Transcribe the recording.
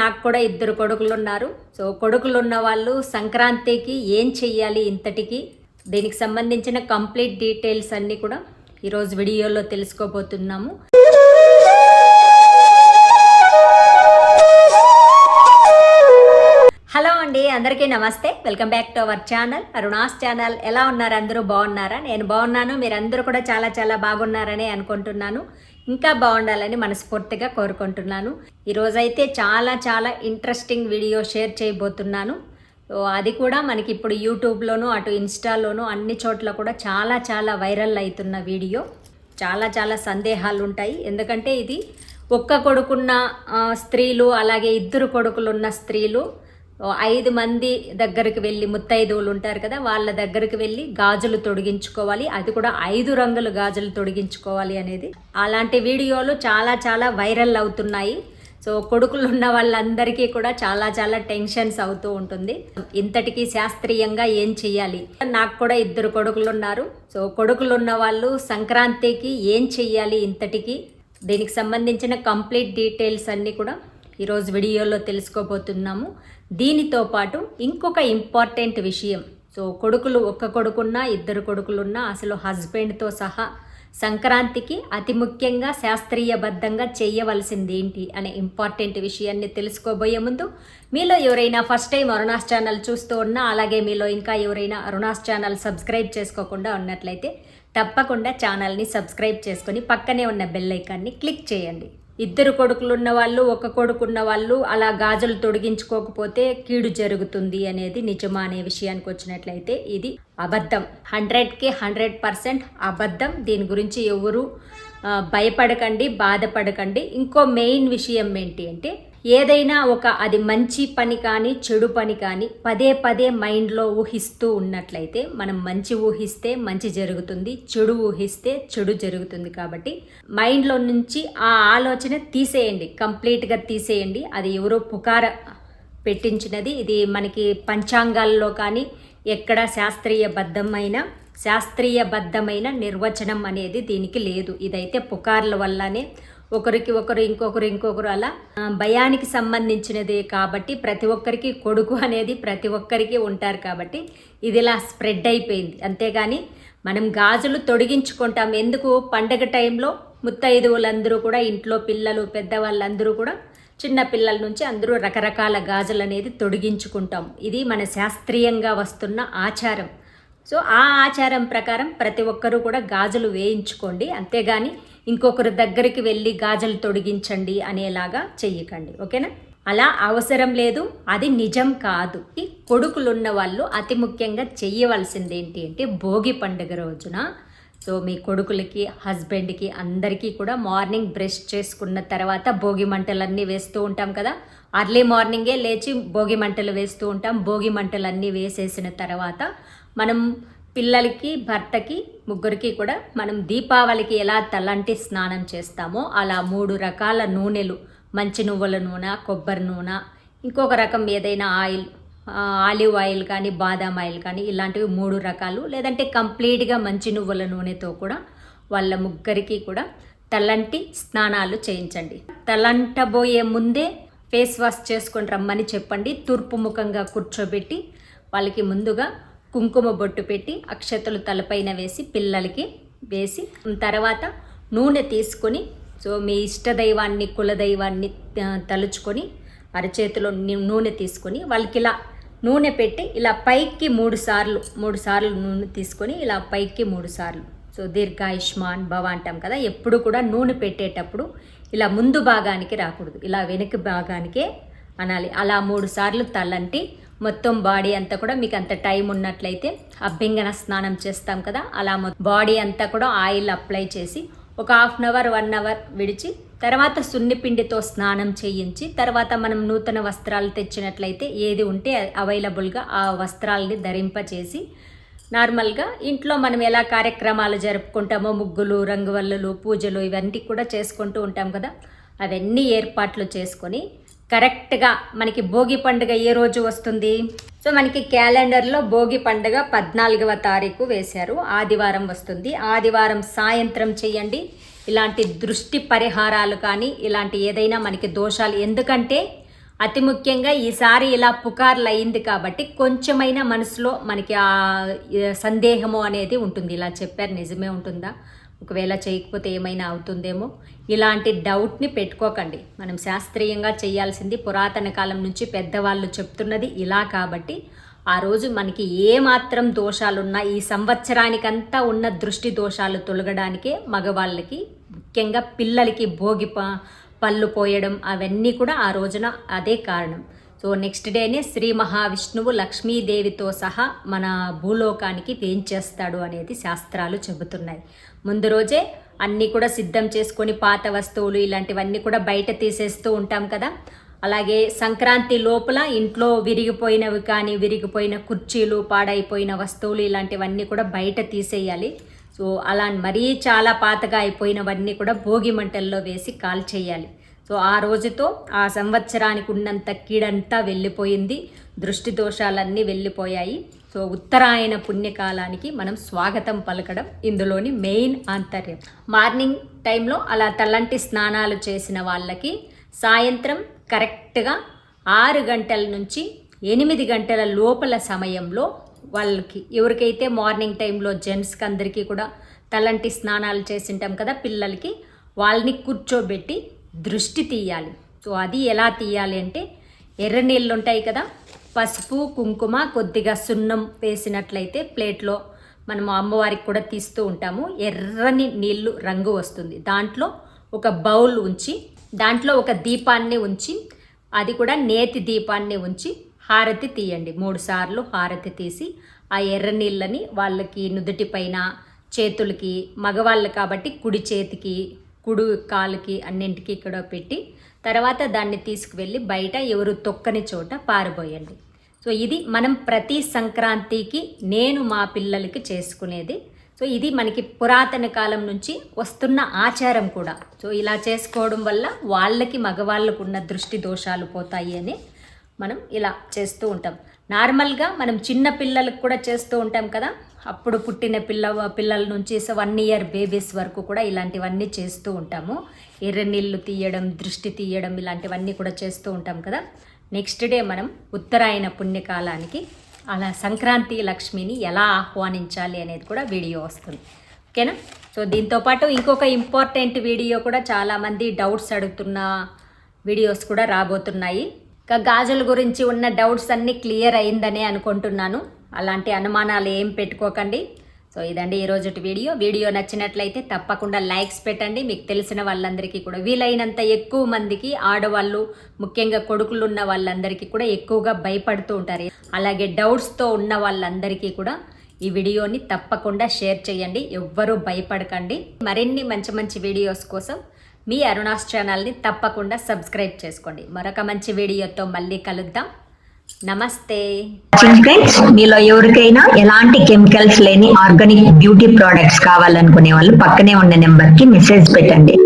నాకు కూడా ఇద్దరు కొడుకులు ఉన్నారు సో కొడుకులు ఉన్న వాళ్ళు సంక్రాంతికి ఏం చెయ్యాలి ఇంతటికి? దీనికి సంబంధించిన కంప్లీట్ డీటెయిల్స్ అన్నీ కూడా ఈరోజు వీడియోలో తెలుసుకోబోతున్నాము. హలో అండి అందరికీ నమస్తే. Welcome back to our channel. Aruna's channel. ఎలా ఉన్నారు? అందరూ బాగున్నారా? నేను బాగున్నాను. మీరందరూ కూడా చాలా చాలా బాగున్నారని అనుకుంటున్నాను. ఇంకా బాగుండాలని మనస్ఫూర్తిగా కోరుకుంటున్నాను. ఈరోజైతే చాలా చాలా ఇంట్రెస్టింగ్ వీడియో షేర్ చేయబోతున్నాను. అది కూడా మనకి ఇప్పుడు యూట్యూబ్లోను అటు ఇన్స్టాలోను అన్ని చోట్ల కూడా చాలా చాలా వైరల్ అవుతున్న వీడియో చాలా చాలా సందేహాలు ఉంటాయి ఎందుకంటే ఇది ఒక్క కొడుకున్న స్త్రీలు అలాగే ఇద్దరు కొడుకులున్న స్త్రీలు ఐదు మంది దగ్గరికి వెళ్ళి ముత్తైదువులు ఉంటారు కదా వాళ్ళ దగ్గరికి వెళ్ళి గాజులు తొడిగించుకోవాలి. అది కూడా ఐదు రంగుల గాజులు తొడిగించుకోవాలి అనేది. అలాంటి వీడియోలు చాలా చాలా వైరల్ అవుతున్నాయి. సో కొడుకులు ఉన్న వాళ్ళందరికీ కూడా చాలా చాలా టెన్షన్స్ అవుతూ ఉంటుంది. ఇంతటికి శాస్త్రీయంగా ఏం చెయ్యాలి? నాకు కూడా ఇద్దరు కొడుకులు ఉన్నారు. సో కొడుకులు ఉన్న వాళ్ళు సంక్రాంతికి ఏం చెయ్యాలి ఇంతటికి? దీనికి సంబంధించిన కంప్లీట్ డీటెయిల్స్ అన్నీ కూడా ఈరోజు వీడియోలో తెలుసుకోబోతున్నాము. దీనితో పాటు ఇంకొక ఇంపార్టెంట్ విషయం. సో కొడుకులు ఒక్క కొడుకున్నా ఇద్దరు కొడుకులున్నా అసలు హస్బెండ్తో సహా సంక్రాంతికి అతి ముఖ్యంగా శాస్త్రీయబద్ధంగా చేయవలసింది ఏంటి అనే ఇంపార్టెంట్ విషయాన్ని తెలుసుకోబోయే ముందు మీలో ఎవరైనా ఫస్ట్ టైం అరుణాస్ ఛానల్ చూస్తూ ఉన్నా అలాగే మీలో ఇంకా ఎవరైనా అరుణాస్ ఛానల్ సబ్స్క్రైబ్ చేసుకోకుండా ఉన్నట్లయితే తప్పకుండా ఛానల్ని సబ్స్క్రైబ్ చేసుకొని పక్కనే ఉన్న బెల్ ఐకాన్ని క్లిక్ చేయండి. ఇద్దరు కొడుకులున్న వాళ్ళు ఒక కొడుకున్న వాళ్ళు అలా గాజులు తొడిగించుకోకపోతే కీడు జరుగుతుంది అనేది నిజమా అనే విషయానికి వచ్చినట్లయితే ఇది అబద్ధం. హండ్రెడ్కి హండ్రెడ్ పర్సెంట్ అబద్ధం. దీని గురించి ఎవరు భయపడకండి బాధపడకండి. ఇంకో మెయిన్ విషయం ఏంటి అంటే ఏదైనా ఒక అది మంచి పని కానీ చెడు పని కానీ పదే పదే మైండ్లో ఊహిస్తూ ఉన్నట్లయితే మనం మంచి ఊహిస్తే మంచి జరుగుతుంది చెడు ఊహిస్తే చెడు జరుగుతుంది కాబట్టి మైండ్లో నుంచి ఆ ఆలోచన తీసేయండి కంప్లీట్గా తీసేయండి. అది ఎవరో పుకార పెట్టించినది. ఇది మనకి పంచాంగాల్లో కానీ ఎక్కడ శాస్త్రీయబద్ధమైన శాస్త్రీయబద్ధమైన నిర్వచనం అనేది దీనికి లేదు. ఇదైతే పుకార్ల వల్లనే ఒకరికి ఒకరు ఇంకొకరు ఇంకొకరు అలా భయానికి సంబంధించినదే కాబట్టి ప్రతి ఒక్కరికి కొడుకు అనేది ప్రతి ఒక్కరికి ఉంటారు కాబట్టి ఇది ఇలా స్ప్రెడ్ అయిపోయింది. అంతేగాని మనం గాజులు తొడిగించుకుంటాం. ఎందుకు? పండగ టైంలో ముత్తైదువులందరూ కూడా ఇంట్లో పిల్లలు పెద్దవాళ్ళందరూ కూడా చిన్న పిల్లల నుంచి అందరూ రకరకాల గాజులు అనేది తొడిగించుకుంటాం. ఇది మన శాస్త్రీయంగా వస్తున్న ఆచారం. సో ఆ ఆచారం ప్రకారం ప్రతి ఒక్కరూ కూడా గాజులు వేయించుకోండి. అంతేగాని ఇంకొకరి దగ్గరికి వెళ్ళి గాజులు తొడిగించండి అనేలాగా చెయ్యకండి. ఓకేనా? అలా అవసరం లేదు. అది నిజం కాదు. ఈ కొడుకులున్న వాళ్ళు అతి ముఖ్యంగా చెయ్యవలసింది ఏంటి అంటే భోగి పండుగ రోజున సో మీ కొడుకులకి హస్బెండ్కి అందరికీ కూడా మార్నింగ్ బ్రష్ చేసుకున్న తర్వాత భోగి మంటలన్నీ వేస్తూ ఉంటాం కదా? అర్లీ మార్నింగే లేచి భోగి మంటలు వేస్తూ ఉంటాం. భోగి మంటలన్నీ వేసేసిన తర్వాత మనం పిల్లలకి భర్తకి ముగ్గురికి కూడా మనం దీపావళికి ఎలా తలంటి స్నానం చేస్తామో అలా మూడు రకాల నూనెలు. మంచి నువ్వుల నూనె కొబ్బరి నూనె ఇంకొక రకం ఏదైనా ఆయిల్ ఆలివ్ ఆయిల్ కానీ బాదాం ఆయిల్ కానీ ఇలాంటివి మూడు రకాలు. లేదంటే కంప్లీట్గా మంచి నువ్వుల నూనెతో కూడా వాళ్ళ ముగ్గురికి కూడా తలంటి స్నానాలు చేయించండి. తలంటబోయే ముందే ఫేస్ వాష్ చేసుకొని రమ్మని చెప్పండి. తూర్పు ముఖంగా కూర్చోబెట్టి వాళ్ళకి ముందుగా కుంకుమ బొట్టు పెట్టి అక్షతలు తలపైన వేసి పిల్లలకి వేసి తర్వాత నూనె తీసుకొని సో మీ ఇష్టదైవాన్ని కులదైవాన్ని తలుచుకొని అరచేతిలో నూనె తీసుకొని వాళ్ళకి ఇలా నూనె పెట్టి ఇలా పైకి మూడు సార్లు మూడు సార్లు నూనె తీసుకొని ఇలా పైకి మూడు సార్లు. సో దీర్ఘాయుష్మాన్ భవ అంటాం కదా ఎప్పుడు కూడా నూనె పెట్టేటప్పుడు ఇలా ముందు భాగానికి రాకూడదు. ఇలా వెనక భాగానికే అనాలి. అలా మూడు సార్లు తలంటి మొత్తం బాడీ అంతా కూడా మీకు అంత టైం ఉన్నట్లయితే అభ్యంగన స్నానం చేస్తాం కదా అలా బాడీ అంతా కూడా ఆయిల్ అప్లై చేసి ఒక half an hour one hour విడిచి తర్వాత సున్నిపిండితో స్నానం చేయించి తర్వాత మనం నూతన వస్త్రాలు తెచ్చినట్లయితే ఏది ఉంటే అవైలబుల్గా ఆ వస్త్రాలని ధరింపచేసి నార్మల్గా ఇంట్లో మనం ఎలా కార్యక్రమాలు జరుపుకుంటామో ముగ్గులు రంగువల్లులు పూజలు ఇవన్నీ కూడా చేసుకుంటూ ఉంటాం కదా అవన్నీ ఏర్పాట్లు చేసుకొని కరెక్ట్గా మనకి భోగి పండుగ ఏ రోజు వస్తుంది? సో మనకి క్యాలెండర్లో భోగి పండుగ పద్నాలుగవ తారీఖు వేశారు. ఆదివారం వస్తుంది. ఆదివారం సాయంత్రం చేయండి. ఇలాంటి దృష్టి పరిహారాలు కానీ ఇలాంటి ఏదైనా మనకి దోషాలు ఎందుకంటే అతి ముఖ్యంగా ఈసారి ఇలా పుకార్లు అయింది కాబట్టి కొంచెమైనా మనసులో మనకి ఆ సందేహము అనేది ఉంటుంది. ఇలా చెప్పారు. నిజమే ఉంటుందా? ఒకవేళ చేయకపోతే ఏమైనా అవుతుందేమో? ఇలాంటి డౌట్ని పెట్టుకోకండి. మనం శాస్త్రీయంగా చేయాల్సింది పురాతన కాలం నుంచి పెద్దవాళ్ళు చెప్తున్నది ఇలా కాబట్టి ఆ రోజు మనకి ఏ మాత్రం దోషాలున్నా ఈ సంవత్సరానికంతా ఉన్న దృష్టి దోషాలు తొలగడానికే మగవాళ్ళకి ముఖ్యంగా పిల్లలకి భోగి ప- పళ్ళు పోయడం అవన్నీ కూడా ఆ రోజున అదే కారణం. సో నెక్స్ట్ డేనే శ్రీ మహావిష్ణువు లక్ష్మీదేవితో సహా మన భూలోకానికి వేంచేస్తాడు అనేది శాస్త్రాలు చెబుతున్నాయి. ముందు రోజే అన్నీ కూడా సిద్ధం చేసుకొని పాత వస్తువులు ఇలాంటివన్నీ కూడా బయట తీసేస్తూ ఉంటాం కదా. అలాగే సంక్రాంతి లోపల ఇంట్లో విరిగిపోయినవి కానీ విరిగిపోయిన కుర్చీలు పాడైపోయిన వస్తువులు ఇలాంటివన్నీ కూడా బయట తీసేయాలి. సో అలా మరీ చాలా పాతగా అయిపోయినవన్నీ కూడా భోగి మంటల్లో వేసి కాల్చేయాలి. సో ఆ రోజుతో ఆ సంవత్సరానికి ఉన్నంత కీడంతా వెళ్ళిపోయింది. దృష్టి దోషాలన్నీ వెళ్ళిపోయాయి. సో ఉత్తరాయణ పుణ్యకాలానికి మనం స్వాగతం పలకడం ఇందులోని మెయిన్ ఆంతర్యం. మార్నింగ్ టైంలో అలా తలంటి స్నానాలు చేసిన వాళ్ళకి సాయంత్రం కరెక్ట్గా ఆరు గంటల నుంచి ఎనిమిది గంటల లోపల సమయంలో వాళ్ళకి ఎవరికైతే మార్నింగ్ టైంలో జెంట్స్కి అందరికీ కూడా తలంటి స్నానాలు చేసింటాం కదా పిల్లలకి వాళ్ళని కూర్చోబెట్టి దృష్టి తీయాలి. సో అది ఎలా తీయాలి అంటే ఎర్ర నీళ్ళు ఉంటాయి కదా పసుపు కుంకుమ కొద్దిగా సున్నం వేసినట్లయితే ప్లేట్లో మనము అమ్మవారికి కూడా తీస్తూ ఉంటాము. ఎర్రని నీళ్ళు రంగు వస్తుంది. దాంట్లో ఒక బౌల్ ఉంచి దాంట్లో ఒక దీపాన్ని ఉంచి అది కూడా నేతి దీపాన్ని ఉంచి హారతి తీయండి. మూడు సార్లు హారతి తీసి ఆ ఎర్ర నీళ్ళని వాళ్ళకి నుదుటి పైన చేతులకి మగవాళ్ళు కాబట్టి కుడి చేతికి కుడి కాలుకి అన్నింటికి ఇక్కడ పెట్టి తర్వాత దాన్ని తీసుకువెళ్ళి బయట ఎవరు తొక్కని చోట పారబోయండి. సో ఇది మనం ప్రతి సంక్రాంతికి నేను మా పిల్లలకి చేసుకునేది. సో ఇది మనకి పురాతన కాలం నుంచి వస్తున్న ఆచారం కూడా. సో ఇలా చేసుకోవడం వల్ల వాళ్ళకి మగవాళ్ళకు ఉన్న దృష్టి దోషాలు పోతాయి అని మనం ఇలా చేస్తూ ఉంటాం. నార్మల్గా మనం చిన్న పిల్లలకు కూడా చేస్తూ ఉంటాం కదా. అప్పుడు పుట్టిన పిల్ల పిల్లల నుంచి వన్ ఇయర్ బేబీస్ వరకు కూడా ఇలాంటివన్నీ చేస్తూ ఉంటాము. ఎర్ర నీళ్ళు తీయడం దృష్టి తీయడం ఇలాంటివన్నీ కూడా చేస్తూ ఉంటాం కదా. నెక్స్ట్ డే మనం ఉత్తరాయణ పుణ్యకాలానికి అలా సంక్రాంతి లక్ష్మిని ఎలా ఆహ్వానించాలి అనేది కూడా వీడియో వస్తుంది. ఓకేనా? సో దీంతోపాటు ఇంకొక ఇంపార్టెంట్ వీడియో కూడా చాలామంది డౌట్స్ అడుగుతున్న వీడియోస్ కూడా రాబోతున్నాయి. ఇంకా గాజుల గురించి ఉన్న డౌట్స్ అన్నీ క్లియర్ అయిందనే అనుకుంటున్నాను. అలాంటి అనుమానాలు ఏం పెట్టుకోకండి. సో ఇదండి ఈరోజు వీడియో. వీడియో నచ్చినట్లయితే తప్పకుండా లైక్స్ పెట్టండి. మీకు తెలిసిన వాళ్ళందరికీ కూడా వీలైనంత ఎక్కువ మందికి ఆడవాళ్ళు ముఖ్యంగా కొడుకులు ఉన్న వాళ్ళందరికీ కూడా ఎక్కువగా భయపడుతూ ఉంటారు. అలాగే డౌట్స్తో ఉన్న వాళ్ళందరికీ కూడా ఈ వీడియోని తప్పకుండా షేర్ చేయండి. ఎవ్వరూ భయపడకండి. మరిన్ని మంచి మంచి వీడియోస్ కోసం మీ అరుణాస్ ఛానల్ని తప్పకుండా సబ్స్క్రైబ్ చేసుకోండి. మరొక మంచి వీడియోతో మళ్ళీ కలుద్దాం. నమస్తే. ఫ్రెండ్స్ మీలో ఎవరికైనా ఎలాంటి కెమికల్స్ లేని ఆర్గానిక్ బ్యూటీ ప్రొడక్ట్స్ కావాలనుకునే వాళ్ళు పక్కనే ఉన్న నెంబర్కి మెసేజ్ పెట్టండి.